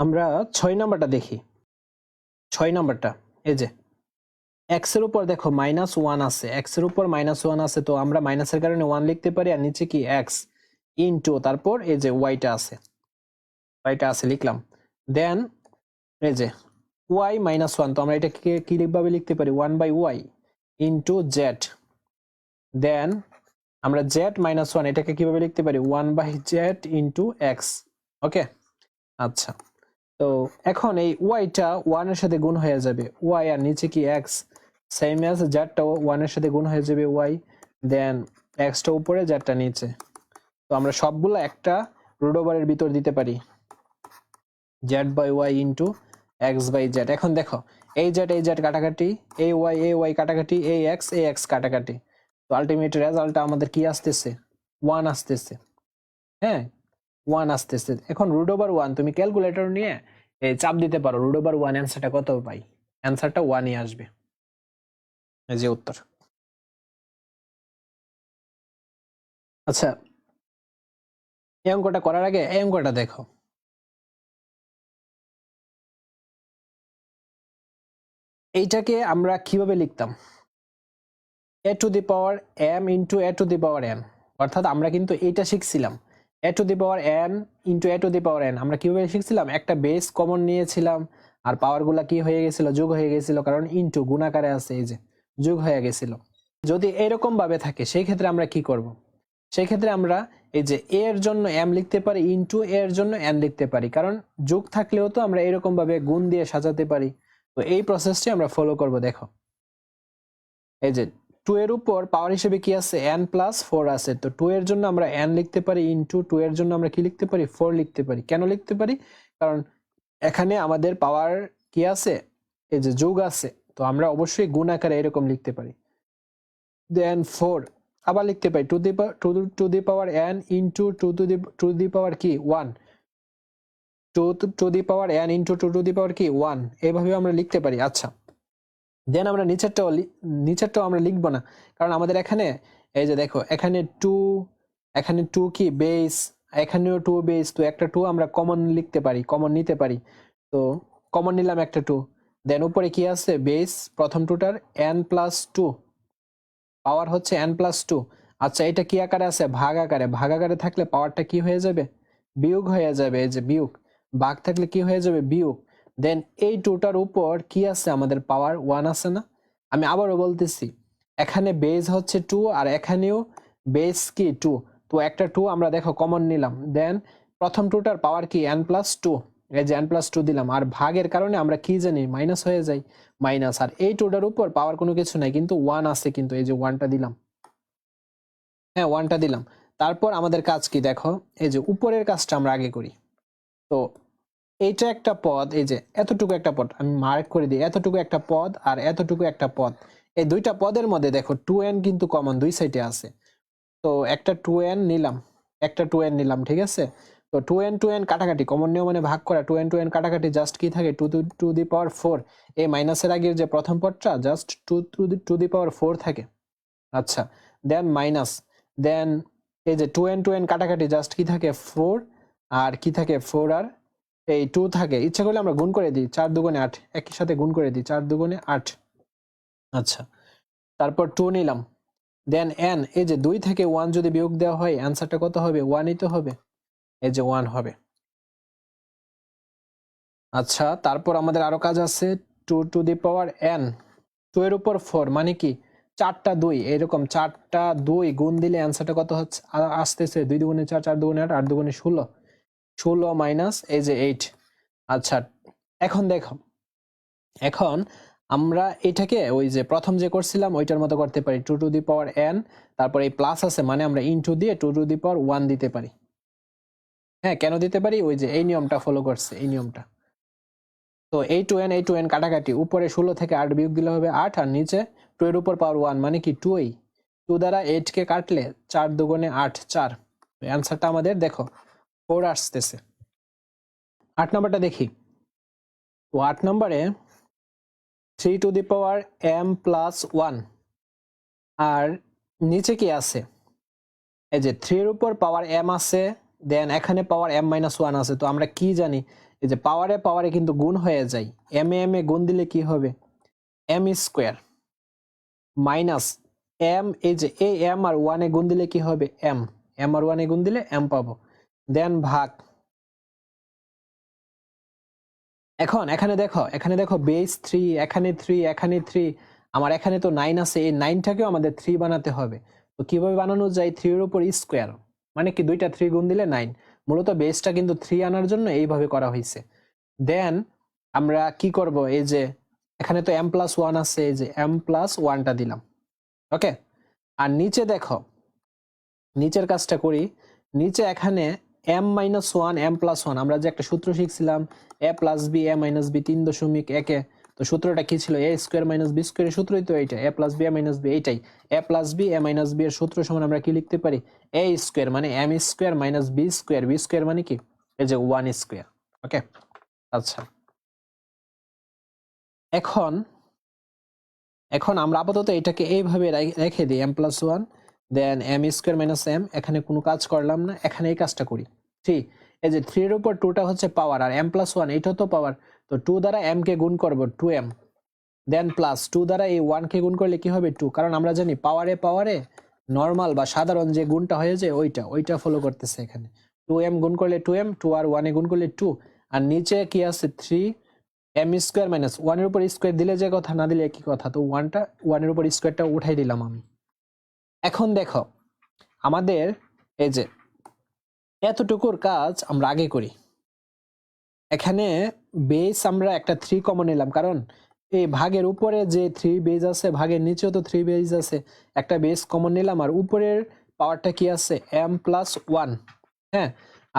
আমরা ছয় নাম্বারটা দেখি। ছয় নাম্বারটা, এই যে। এক্সের উপর দেখো মাইনাস ওয়ান আছে। এক্সের উপর মাইনাস ওয়ান আছে, তো আমরা মাইনাসের কারণে ওয়ান লিখতে পারি, আর নিচে কি? এক্স ইনটু তারপর এই যে ওয়াইটা আছে। ওয়াইটা আছে, লিখলাম। দেন এই যে ওয়াই মাইনাস ওয়ান তো আমরা এটাকে কীভাবে লিখতে পারি? One by y into z then আমরা জেড মাইনাস ওয়ান এটাকে কীভাবে লিখতে পারি? One by z into x okay আচ্ছা। তো এখন এই ওয়াইটা ওয়ানের সাথে গুণ হয়ে যাবে। ওয়াই আর নিচে কি এক্স সেম অ্যাজ জেডটাও ওয়ানের সাথে গুণ হয়ে যাবে ওয়াই দেন এক্সটা উপরে জেডটা নিচে। তো আমরা সবগুলো একটা রুট ওভারের ভিতর দিতে পারি। Z by y into x by z এখন দেখো, এই জেড এই জেড কাটাকাটি এ ওয়াই এ ওয়াই কাটাকাটি এ এক্স এ এক্স কাটাকাটি। তো আলটিমেট রেজাল্টটা আমাদের কি আসতেছে? ওয়ান আসতেছে। হ্যাঁ ওয়ান আসতেছে। এখন রুট ওভার ওয়ান তুমি ক্যালকুলেটর নিয়ে চাপ দিতে পারো। রুট ওভার ওয়ান অ্যান্সারটা কত পাই? অ্যান্সারটা ওয়ানই আসবে। এই যে উত্তর। আচ্ছা এই অঙ্কটা করার আগে এই অঙ্কটা দেখো। এইটাকে আমরা কীভাবে লিখতাম? A to the power m into a to the power n অর্থাৎ আমরা কিন্তু এইটা শিখছিলাম। A to the power n into a to the power n আমরা কীভাবে শিখছিলাম? একটা বেস কমন নিয়েছিলাম, আর পাওয়ারগুলা কি হয়ে গেছিল? যোগ হয়ে গেছিল, কারণ ইন্টু গুণাকারে আছে, এই যে, যোগ হয়ে গেছিল। যদি এরকম ভাবে থাকে সেই ক্ষেত্রে আমরা কি করব? সেই ক্ষেত্রে আমরা এই যে এ এর জন্য এম লিখতে পারি ইন্টু এ এর জন্য এন লিখতে পারি। কারণ যোগ থাকলেও তো আমরা এরকম ভাবে গুণ দিয়ে সাজাতে পারি। তো এই প্রসেসটি আমরা ফলো করব, দেখো। এই যে টু এর উপর পাওয়ার হিসেবে কি আছে? এন প্লাস ফোর আছে। তো টু এর জন্য আমরা এন লিখতে পারি ইন্টু টু এর জন্য আমরা কি লিখতে পারি? ফোর লিখতে পারি। কেন লিখতে পারি? কারণ এখানে আমাদের পাওয়ার কি আছে? এই যে যোগ আছে। তো আমরা অবশ্যই গুণ আকারে এরকম লিখতে পারি। দেন ফোর আবার লিখতে পারি। To the two to the power n into two to the two the power কি? One two to the power n into two to the power কি? ওয়ান এইভাবে আমরা লিখতে পারি। আচ্ছা। দেন আমরা নিচেরটাও নিচেরটাও আমরা লিখব না। কারণ আমাদের এখানে, এই যে দেখো, এখানে টু এখানে টু কি? বেস এখানেও টু বেস তো একটা টু আমরা কমন লিখতে পারি কমন নিতে পারি। তো কমন নিলাম একটা টু দেন উপরে কি আছে? বেস প্রথম টুটার এন প্লাস টু পাওয়ার হচ্ছে এন প্লাস টু আচ্ছা এটা কি আকারে আছে? ভাগ আকারে। ভাগ আকারে থাকলে পাওয়ারটা কি হয়ে যাবে? বিয়োগ হয়ে যাবে, এই যে বিয়োগ। ভাগ থাকলে কি হয়ে যাবে? বিয়োগ। দেন এই টুটার উপর কি আছে? আমাদের পাওয়ার ওয়ান আছে না? আমি আবারও বলতেছি, এখানে বেস হচ্ছে টু আর এখানেও বেস কি টু তো একটা টু আমরা দেখো কমন নিলাম। দেন প্রথম টুটার পাওয়ার কি? এন প্লাস টু এই যে এন প্লাস টু দিলাম। আর ভাগের কারণে আমরা কি জানি? মাইনাস হয়ে যাই মাইনাস আর এই টুটার উপর পাওয়ার কোনো কিছু নাই, কিন্তু ওয়ান আছে কিন্তু। এই যে ওয়ানটা দিলাম। হ্যাঁ ওয়ানটা দিলাম। তারপর আমাদের কাজ কি? দেখো, এই যে উপরের কাজটা আমরা আগে করি। তো এইটা একটা পদ, এই যে এতটুকু একটা পদ, আমি মার্ক করে দিই, এতটুকু একটা পদ আর এতটুকু একটা পদ। এই দুইটা পদের মধ্যে দেখো টু এন কিন্তু কমন দুই সাইডে আছে। তো একটা টু এন নিলাম, একটা টু এন নিলাম, ঠিক আছে? তো টু এন টু এন কাটাকাটি কমন নিয়ম মানে ভাগ করা টু এন টু এন কাটাকাটি জাস্ট কি থাকে? Two to the power four এই মাইনাসের আগের যে প্রথম পদটা just two two to the power four থাকে। আচ্ছা দেন মাইনাস দেন এই যে টু এন টু এন কাটাকাটি জাস্ট কি থাকে? ফোর আর কি থাকে? ফোর আর এই টু থাকে। ইচ্ছা করলে আমরা গুণ করে দিই। চার দুগুণে আট, একই সাথে গুণ করে দিই। চার দুগুণে আট। আচ্ছা। তারপর টু নিলাম। দেন এন এই যে দুই থেকে ওয়ান যদি বিয়োগ দেওয়া হয় অ্যান্সারটা কত হবে? ওয়ানই তো হবে। এই যে ওয়ান হবে। আচ্ছা তারপর আমাদের আরও কাজ আছে। Two to the power n two এর উপর ফোর মানে কি? চারটা দুই। এরকম চারটা দুই গুণ দিলে অ্যান্সারটা কত হচ্ছে? আসতেছে দুই দুগুণে চার চার দুগুণে আট আট দুগুণে ষোলো। ষোলো মাইনাস এই যে এইট আচ্ছা এখন দেখো। এখন আমরা এটাকে ওই যে প্রথম যে করছিলাম, ওইটার মতো করতে পারি। Two to the power n তারপর এই প্লাস আছে মানে আমরা ইনটু দিয়ে two to the power one দিতে পারি। হ্যাঁ কেন দিতে পারি? ওই যে এই নিয়মটা ফলো করছে, এই নিয়মটা। তো এই টু এন এই টু এন কাটাকাটি, উপরে ষোলো থেকে আট বিয়োগ দিলে হবে আট, আর নিচে টু এর উপর পাওয়ার ওয়ান মানে কি টু এই টু দ্বারা এইট কে কাটলে চার দুগুণে আট, চার। অ্যান্সারটা আমাদের দেখো। ফোর আসতেছে। আট নাম্বারটা দেখি। তো আট নম্বরে three to the power m plus one আর নিচে কি আছে? এই যে থ্রি এর উপর পাওয়ার এম আছে দেন এখানে পাওয়ার এম মাইনাস ওয়ান আছে। তো আমরা কি জানি? এই যে পাওয়ারে পাওয়ারে কিন্তু গুণ হয়ে যায়। এম এ এম এ গুণ দিলে কি হবে? এম স্কোয়ার মাইনাস এম এই যে এই এম আর ওয়ানে গুণ দিলে কি হবে? এম এম আর ওয়ানে গুণ দিলে এম পাবো। দেন ভাগ। এখন, এখানে দেখো এখানে দেখো বেস থ্রি এখানে থ্রি এখানে থ্রি আমার এখানে তো নাইন আছে, এই নাইনটাকেও আমাদের থ্রি বানাতে হবে। তো কীভাবে বানানো যায়? থ্রির উপর স্কোয়ার মানে কি দুইটা থ্রি গুণ দিলে নাইন মূলত বেসটা কিন্তু থ্রি আনার জন্য এইভাবে করা হয়েছে। দেন আমরা কি করব? এই যে, এখানে তো এম প্লাস ওয়ান আছে, এই যে এম প্লাস ওয়ানটা দিলাম। ওকে আর নিচে দেখো, নিচের কাজটা করি। নিচে এখানে m minus one m plus one আমরা যে একটা সূত্র শিখছিলাম a plus b a minus b তিন দশমিক একে তো সূত্রটা কি ছিল? এ স্কোয়ার মাইনাস বি স্কোয়ারের সূত্রই তো এইটা। A plus b a minus b এইটাই। A plus b a minus b এর সূত্র সমান আমরা কি লিখতে পারি? এ স্কোয়ার মানে m square minus b square b square মানে কি? এই যে ওয়ান স্কোয়ার ওকে আচ্ছা। এখন এখন আমরা আপাতত এটাকে এইভাবে রেখে দিই। M plus one then m square minus m এখানে কোনো কাজ করলাম না, এখানে এই কাজটা করি। ঠিক? এই যে থ্রির উপর টুটা হচ্ছে পাওয়ার আর এম প্লাস ওয়ান এইটাও তো পাওয়ার তো টু দ্বারা এম কে গুণ করব two M then plus two দ্বারা এই ওয়ান কে গুণ করলে কি হবে টু কারণ আমরা জানি পাওয়ারে পাওয়ারে নর্মাল বা সাধারণ যে গুণটা হয়ে যায় ওইটা ওইটা ফলো করতেছে এখানে। টু এম গুণ করলে টু এম টু আর ওয়ানে গুণ করলে টু আর নিচে কি আছে থ্রি এম স্কোয়ার মাইনাস ওয়ানের উপর স্কোয়ার দিলে যে কথা, না দিলে একই কথা। তো ওয়ানটা ওয়ানের উপর স্কোয়ারটা উঠাই দিলাম আমি। এখন দেখো, আমাদের এই যে এতটুকুর কাজ আমরা আগে করি। এখানে বেস আমরা একটা থ্রি কমন নিলাম, কারণ এই ভাগের উপরে যে থ্রি বেজ আছে, ভাগের নিচেও তো থ্রি বেজ আছে। একটা বেস কমন নিলাম, আর উপরের পাওয়ারটা কি আছে? এম প্লাস ওয়ান হ্যাঁ?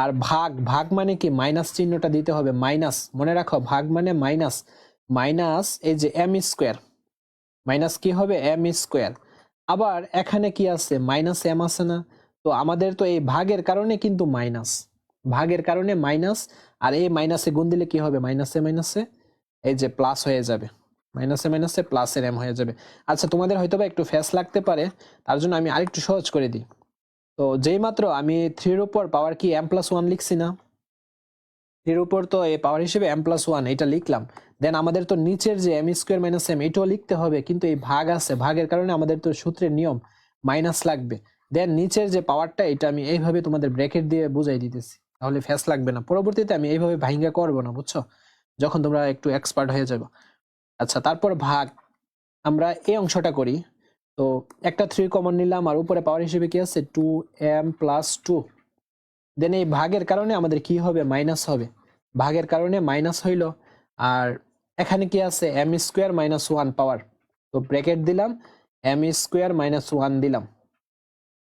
আর ভাগ ভাগ মানে কি? মাইনাস চিহ্নটা দিতে হবে মাইনাস মনে রাখো, ভাগ মানে মাইনাস মাইনাস এই যে এম স্কোয়ার মাইনাস কি হবে? এম স্কোয়ার আবার এখানে কি আছে? মাইনাস এম আছে না? তো আমাদের তো এই ভাগের কারণে কিন্তু মাইনাস ভাগের কারণে মাইনাস আর এই মাইনাসে গুণ দিলে কি হবে? মাইনাসে মাইনাসে এই যে প্লাস হয়ে যাবে। মাইনাসে মাইনাসে প্লাসের এম হয়ে যাবে। আচ্ছা তোমাদের হয়তো বা একটু ফ্যাস লাগতে পারে, তার জন্য আমি আরেকটু সহজ করে দিই। তো যেই মাত্র আমি থ্রির উপর পাওয়ার কি এম প্লাস ওয়ান লিখছি না? থ্রির উপর তো এই পাওয়ার হিসেবে এম প্লাস ওয়ান এটা লিখলাম। দেন আমাদের তো নিচের যে এম স্কোয়ার মাইনাস এম এটাও লিখতে হবে, কিন্তু এই ভাগ আছে। ভাগের কারণে আমাদের তো সূত্রের নিয়ম মাইনাস লাগবে। দেন নিচের যে পাওয়ারটা এটা আমি এইভাবে তোমাদের ব্র্যাকেট দিয়ে বুঝাই দিতেছি। তাহলে ফ্যাস লাগবে না। পরবর্তীতে আমি এইভাবে ভাইঙ্গা করব না, বুঝছ? যখন তোমরা একটু এক্সপার্ট হয়ে যাবে। আচ্ছা তারপর ভাগ। আমরা এই অংশটা করি। তো একটা থ্রি কমন নিলাম, আর উপরে পাওয়ার হিসেবে কি আছে? Two M plus two then এই ভাগের কারণে আমাদের কি হবে? মাইনাস হবে। ভাগের কারণে মাইনাস হইল, আর এখানে কি আছে? M square minus one power তো ব্র্যাকেট দিলাম এম স্কোয়ার মাইনাস ওয়ান দিলাম।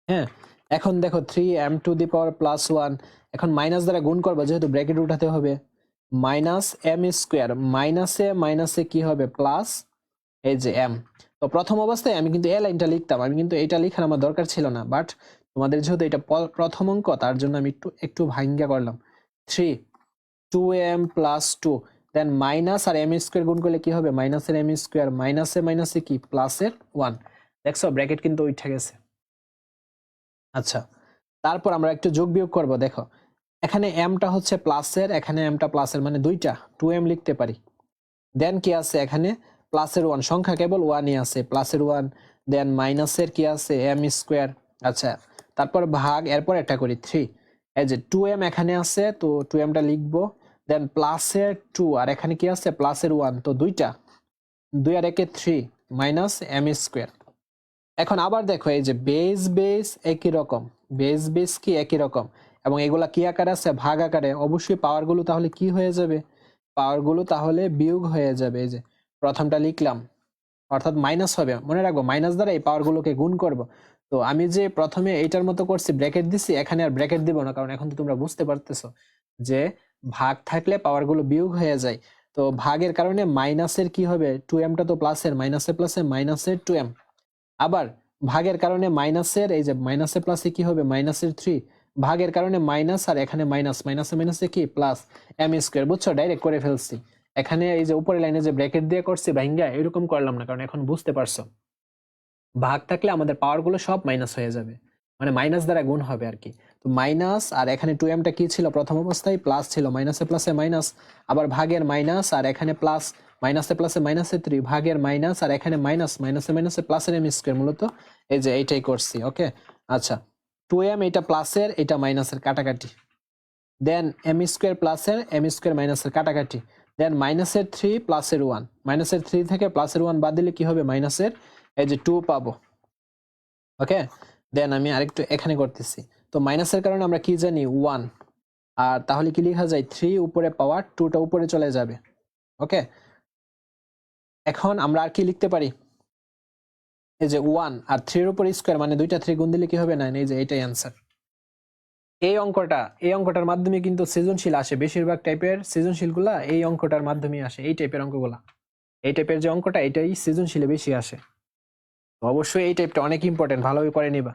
হ্যাঁ এখন দেখো three M to the power plus one এখন মাইনাস দ্বারা গুণ করব, যেহেতু ব্র্যাকেট উঠাতে হবে। মাইনাস এম স্কোয়ার মাইনাসে মাইনাসে কি হবে? প্লাস এই যে এম তো প্রথম অবস্থায় আমি কিন্তু এ লাইনটা লিখতাম, আমি কিন্তু এটা লেখার আমার দরকার ছিল না বাট তোমাদের যেহেতু এটা প্রথম অঙ্ক, তার জন্য আমি একটু একটু ভাঙ্গা করলাম। Three two M plus two then minus আর এম স্কোয়ার গুণ করলে কি হবে? মাইনাসের এম স্কোয়ার মাইনাসে মাইনাসে কি? প্লাসের ওয়ান দেখছ ব্র্যাকেট কিন্তু উঠে গেছে। আচ্ছা তারপর আমরা একটু যোগ বিয়োগ করব, দেখো। এখানে এমটা হচ্ছে প্লাসের এখানে এমটা প্লাসের মানে দুইটা। টু এম লিখতে পারি। দেন কি আছে এখানে? প্লাসের ওয়ান সংখ্যা কেবল ওয়ানই আছে। প্লাসের ওয়ান দেন মাইনাসের কি আছে? এম স্কোয়ার আচ্ছা তারপর ভাগ, এরপর একটা করি থ্রি এই যে টু এম এখানে আছে, তো টু এমটা লিখব। দেন প্লাসের টু আর এখানে কি আছে? প্লাসের ওয়ান তো দুইটা। দুই আর একে থ্রি মাইনাস এম স্কোয়ার এখন আবার দেখো, এই যে বেস বেস একই রকম। বেস বেস কি একই রকম? এবং এগুলা কি আকারে আছে? ভাগ আকারে। অবশ্যই পাওয়ারগুলো তাহলে কি হয়ে যাবে? পাওয়ারগুলো তাহলে বিয়োগ হয়ে যাবে। এই যে প্রথমটা লিখলাম। অর্থাৎ মাইনাস হবে। মনে রাখব মাইনাস দ্বারা এই পাওয়ার গুলোকে গুণ করব। তো আমি যে প্রথমে এইটার মতো করছি ব্র্যাকেট দিছি, এখানে আর ব্র্যাকেট দিব না, কারণ এখন তো তোমরা বুঝতে পারতেছো যে ভাগ থাকলে পাওয়ারগুলো বিয়োগ হয়ে যায়। তো ভাগের কারণে মাইনাসের কি হবে? টু এমটা তো প্লাসের মাইনাসের প্লাসে মাইনাসের টু এম আবার ভাগের কারণে মাইনাসের এই যে মাইনাসে প্লাসে কি হবে? মাইনাসের থ্রি ভাগের কারণে মাইনাস আর এখানে মাইনাস মাইনাসে মাইনাসে কি? প্লাস এম স্কোয়ার বুঝছ? ডাইরেক্ট করে ফেলছি। এখানে এই যে উপরে লাইনে যে ব্র্যাকেট দিয়ে করছি ভাইঙ্গা এরকম করলাম না, কারণ এখন বুঝতে পারছ। ভাগ থাকলে আমাদের পাওয়ারগুলো সব মাইনাস হয়ে যাবে। মানে মাইনাস দ্বারা গুণ হবে আর কি। মাইনাস, আর এখানে টু এমটা কি ছিল? প্রথম অবস্থায় প্লাস ছিল মাইনাসে প্লাসে মাইনাস আবার ভাগের মাইনাস আর এখানে প্লাস মাইনাসে প্লাসে মাইনাসে থ্রি ভাগের মাইনাস আর এখানে মাইনাস মাইনাসে মাইনাসে প্লাসের এম স্কোয়ার মূলত এই যে এইটাই করছি ওকে আচ্ছা টু এম এটা প্লাসের এটা মাইনাসের কাটাকাটি। দেন এম স্কোয়ার প্লাসের এম স্কোয়ার মাইনাসের কাটাকাটি। দেন মাইনাসের থ্রি প্লাসের ওয়ান মাইনাসের থ্রি থেকে প্লাসের ওয়ান বাদ দিলে কি হবে? মাইনাসের এই যে টু পাবো। ওকে দেন আমি আরেকটু এখানে করতেছি। তো মাইনাসের কারণে আমরা কি জানি? ওয়ান আর তাহলে কি লেখা যায়? থ্রি উপরে পাওয়ার টুটা উপরে চলে যাবে। ওকে এখন আমরা আর কি লিখতে পারি? এই যে ওয়ান আর থ্রির উপর স্কোয়ার মানে দুইটা থ্রি গুণ দিলে কি হবে? না এই যে এটাই অ্যান্সার এই অঙ্কটা, এই অঙ্কটার মাধ্যমে কিন্তু সৃজনশীল আসে। বেশিরভাগ টাইপের সৃজনশীলগুলা এই অঙ্কটার মাধ্যমে আসে। এই টাইপের অঙ্কগুলা। এই টাইপের যে অঙ্কটা, এটাই সৃজনশীলে বেশি আসে। অবশ্যই এই টাইপটা অনেক ইম্পর্টেন্ট ভালোভাবে করে নিবা।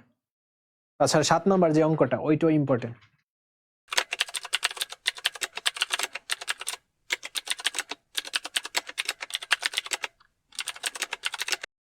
তাছাড়া সাত নম্বর যে অঙ্কটা ওইটাও ইম্পর্টেন্ট